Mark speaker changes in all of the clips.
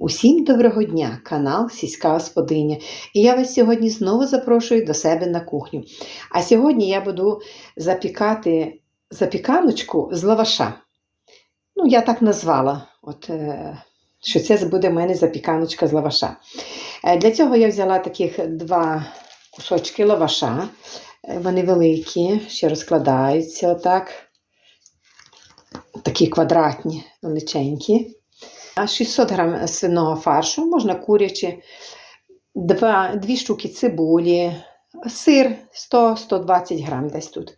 Speaker 1: Усім доброго дня, канал Сільська Господиня. І я вас сьогодні знову запрошую до себе на кухню. А сьогодні я буду запікати запіканочку з лаваша. Ну, я так назвала, от, е, що це буде в мене запіканочка з лаваша. Е, Для цього я взяла таких два кусочки лаваша. Е, Вони великі, ще розкладаються отак. Такі квадратні, величенькі. А 600 грам свиного фаршу, можна курячі, два, дві штуки цибулі, сир 100-120 грам десь тут.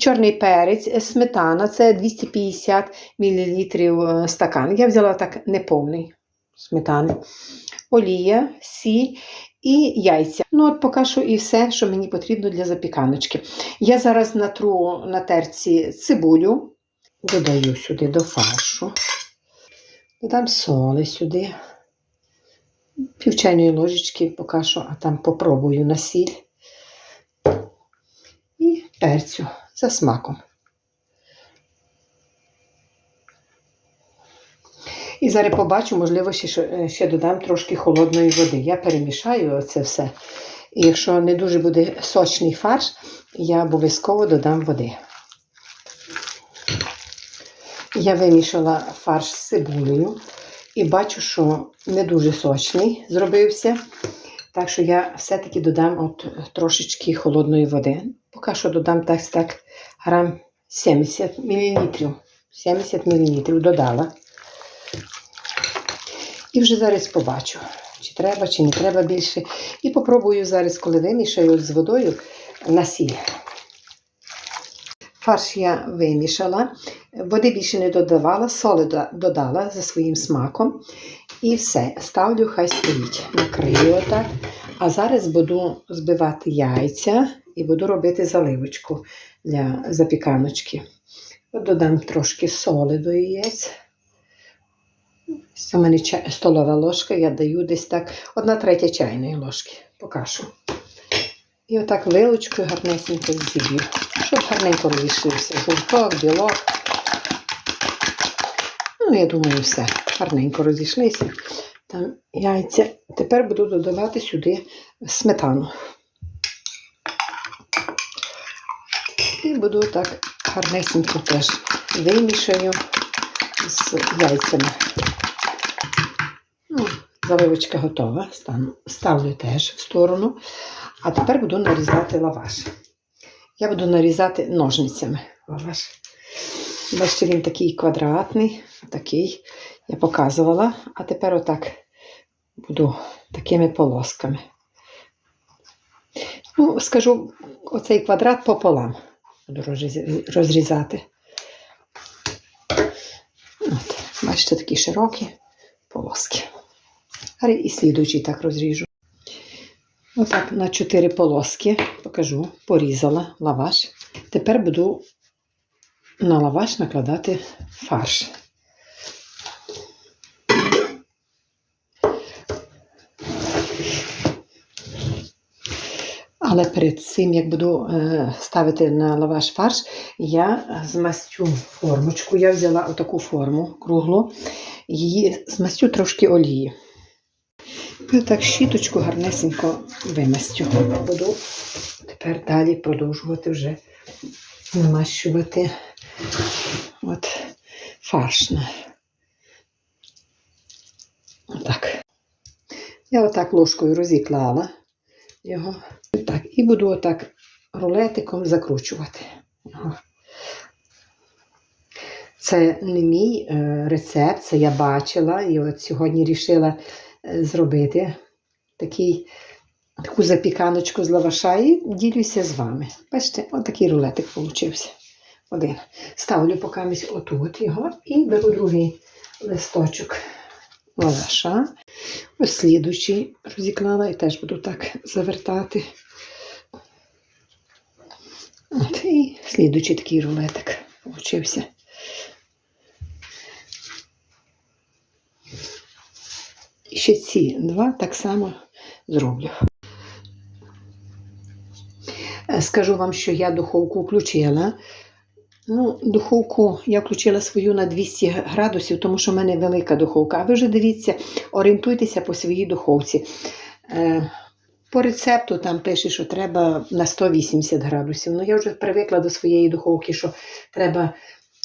Speaker 1: Чорний перець, сметана це 250 мл стакан. Я взяла так неповний сметани, олія, сіль і яйця. Ну, от поки що і все, що мені потрібно для запіканочки. Я зараз натру на терці цибулю, додаю сюди до фаршу. Додам соли сюди. Пів чайної ложечки поки що, а там попробую на сіль. І перцю за смаком. І зараз побачу, можливо, ще, ще додам трошки холодної води. Я перемішаю це все. І якщо не дуже буде сочний фарш, я обов'язково додам води. Я вимішала фарш з цибулею і бачу, що не дуже сочний зробився. Так що я все-таки додам от трошечки холодної води. Поки що додам так, так грам 70 мл. 70 мл додала. І вже зараз побачу, чи треба, чи не треба більше. І попробую зараз, коли вимішаю з водою на сіль. Фарш я вимішала, води більше не додавала, соли додала за своїм смаком. І все, ставлю, хай стоїть. Накрию отак. А зараз буду збивати яйця і буду робити заливочку для запіканочки. Додам трошки соли до яєць. Це мене столова ложка, я даю десь так одна третя чайної ложки покашу. І отак вилочкою гарнесенько зіб'ю, щоб гарненько розійшлився. Жовток, білок. Ну, я думаю, все. Гарненько розійшлися. Там яйця. Тепер буду додавати сюди сметану. І буду так гарнесенько теж вимішаю з яйцями. Ну, Заливочка готова. Ставлю теж в сторону. А тепер буду нарізати лаваш. Я буду нарізати ножницями лаваш. Бачите, він такий квадратний, такий, я показувала. А тепер отак буду такими полосками. Ну, скажу, оцей квадрат пополам буду розрізати. От, бачите, такі широкі полоски. І слідуючий так розріжу. Отак на 4 полоски покажу, порізала лаваш. Тепер буду на лаваш накладати фарш. Але перед цим, як буду е, ставити на лаваш фарш, я змастю формочку. Я взяла отаку форму круглу, її змастю трошки олії. І так щіточку гарнесенько вимастю. Буду тепер далі продовжувати вже намащувати от фарш. Отак. Я отак ложкою розіклала його. Так, і буду отак рулетиком закручувати. Це не мій е, рецепт, це я бачила і от сьогодні вирішила зробити такий, таку запіканочку з лаваша і ділюся з вами. Бачите, отакий рулетик вийшов. Один. Ставлю поки отут його і беру другий листочок лаваша. Ось слідучий розіклала і теж буду так завертати. От, І слідучий такий рулетик получився. І ще ці два так само зроблю. Скажу вам, що я духовку включила. Ну, духовку я включила свою на 200 градусів, тому що в мене велика духовка. А ви вже дивіться, орієнтуйтеся по своїй духовці. Е, по рецепту там пише, що треба на 180 градусів. Ну, я вже привикла до своєї духовки, що треба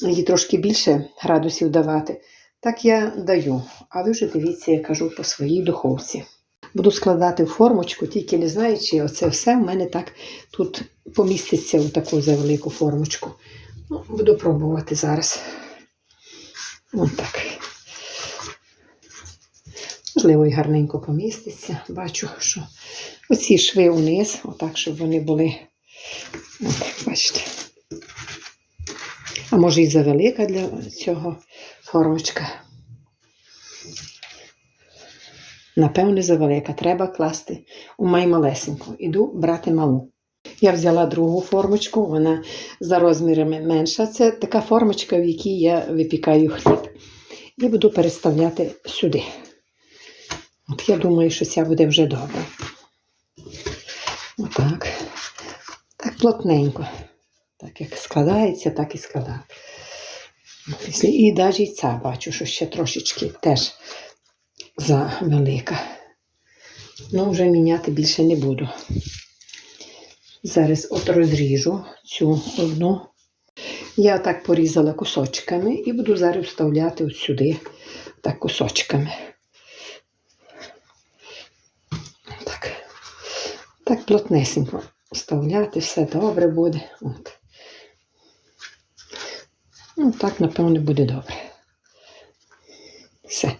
Speaker 1: їй трошки більше градусів давати. Так я даю. А ви вже дивіться, я кажу по своїй духовці. Буду складати в формочку, тільки не знаю, чи оце все в мене так тут поміститься у таку завелику формочку. Ну, буду пробувати зараз. Ось так. Можливо, і гарненько поміститься. Бачу, що оці шви униз, отак, щоб вони були. От, бачите. А може і завелика для цього формочка. Напевне, завелика. Треба класти у маймалесеньку. Іду брати малу. Я взяла другу формочку, вона за розмірами менша. Це така формочка, в якій я випікаю хліб. І буду переставляти сюди. От я думаю, що ця буде вже добре. Отак. Так плотненько. Так як складається, так і складаю. І навіть ця бачу, що ще трошечки теж завелика. Ну, вже міняти більше не буду. Зараз от розріжу цю одну. Я так порізала кусочками і буду зараз вставляти от сюди так кусочками. Так, так плотнесенько вставляти, все добре буде. От. Ну, так, напевно, буде добре. Все.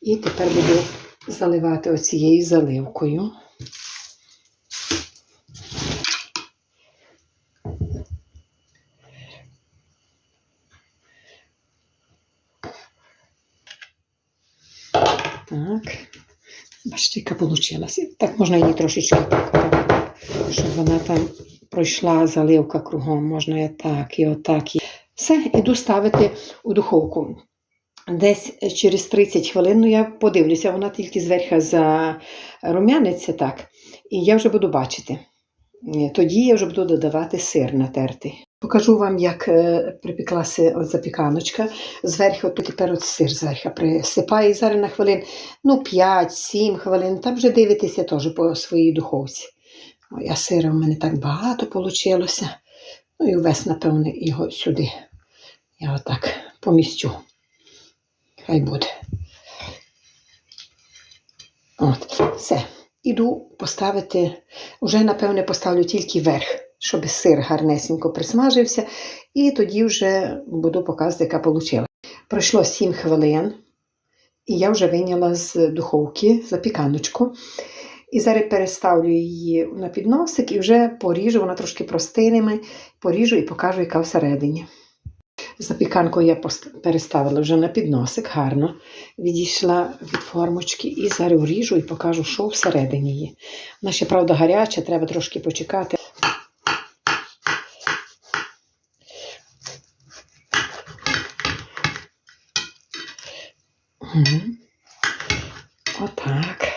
Speaker 1: І тепер буду заливати оцією заливкою. Так. Бачите, яка вийшла. Так можна її трошечки щоб вона там пройшла заливка кругом. Можна і так, і отак. І... Все, іду ставити у духовку. Десь через 30 хвилин, ну я подивлюся, вона тільки зверху зарум'яниться так. І я вже буду бачити. Тоді я вже буду додавати сир натертий. Покажу вам, як е, припеклася от запіканочка. Зверху от тепер от сир зверху присипаю. І зараз на хвилин ну, 5-7 хвилин. Там вже дивитеся теж по своїй духовці. Ой, сира в мене так багато вийшло. Ну і увесь, напевне, його сюди. Я отак помістю. Хай буде. От, все. Іду поставити, вже, напевне, поставлю тільки верх, щоб сир гарнесенько присмажився, і тоді вже буду показувати, яка вийшла. Пройшло 7 хвилин, і я вже вийняла з духовки запіканочку. І зараз переставлю її на підносик і вже поріжу, вона трошки простинами, поріжу і покажу, яка всередині. Запіканку я переставила вже на підносик, гарно відійшла від формочки і зараз ріжу і покажу, що всередині є. Вона ще, правда, гаряча, треба трошки почекати. Угу. Отак.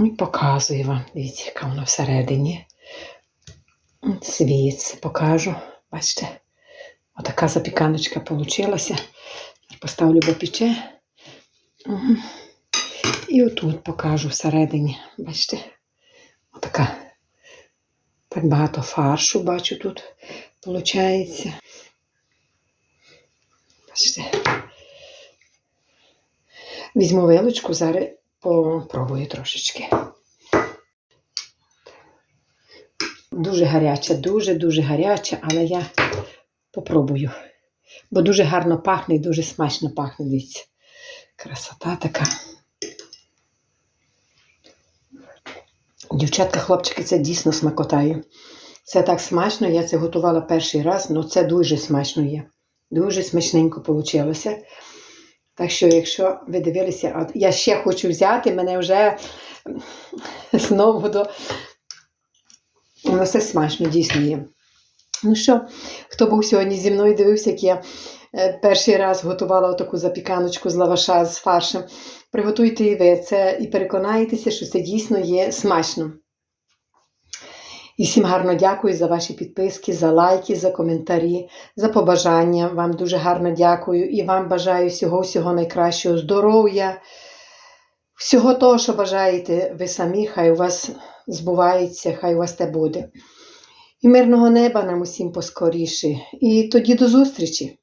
Speaker 1: І показую вам, дивіться, яка вона всередині. Світ покажу. Бачите? Отака запіканочка получилася. Поставлю бо пече. Угу. І отут покажу всередині. Бачите? Отака. Так багато фаршу бачу тут виходить. Бачите? Візьму вилочку, зараз попробую трошечки. Дуже гаряча, дуже-дуже гаряча, але я попробую. Бо дуже гарно пахне і дуже смачно пахне. Дивіться. Красота така. Дівчатка, хлопчики, це дійсно смакотає. Це так смачно, я це готувала перший раз, але це дуже смачно є. Дуже смачненько вийшло. Так що, якщо ви дивилися, от я ще хочу взяти, мене вже знову до. Воно все смачно, дійсно є. Ну що, хто був сьогодні зі мною дивився, як я е, перший раз готувала таку запіканочку з лаваша з фаршем. Приготуйте і ви це і переконаєтеся, що це дійсно є смачно. І всім гарно дякую за ваші підписки, за лайки, за коментарі, за побажання. Вам дуже гарно дякую і вам бажаю всього всього найкращого здоров'я, всього того, що бажаєте ви самі, хай у вас збувається, хай у вас те буде. І мирного неба нам усім поскоріше. І тоді до зустрічі!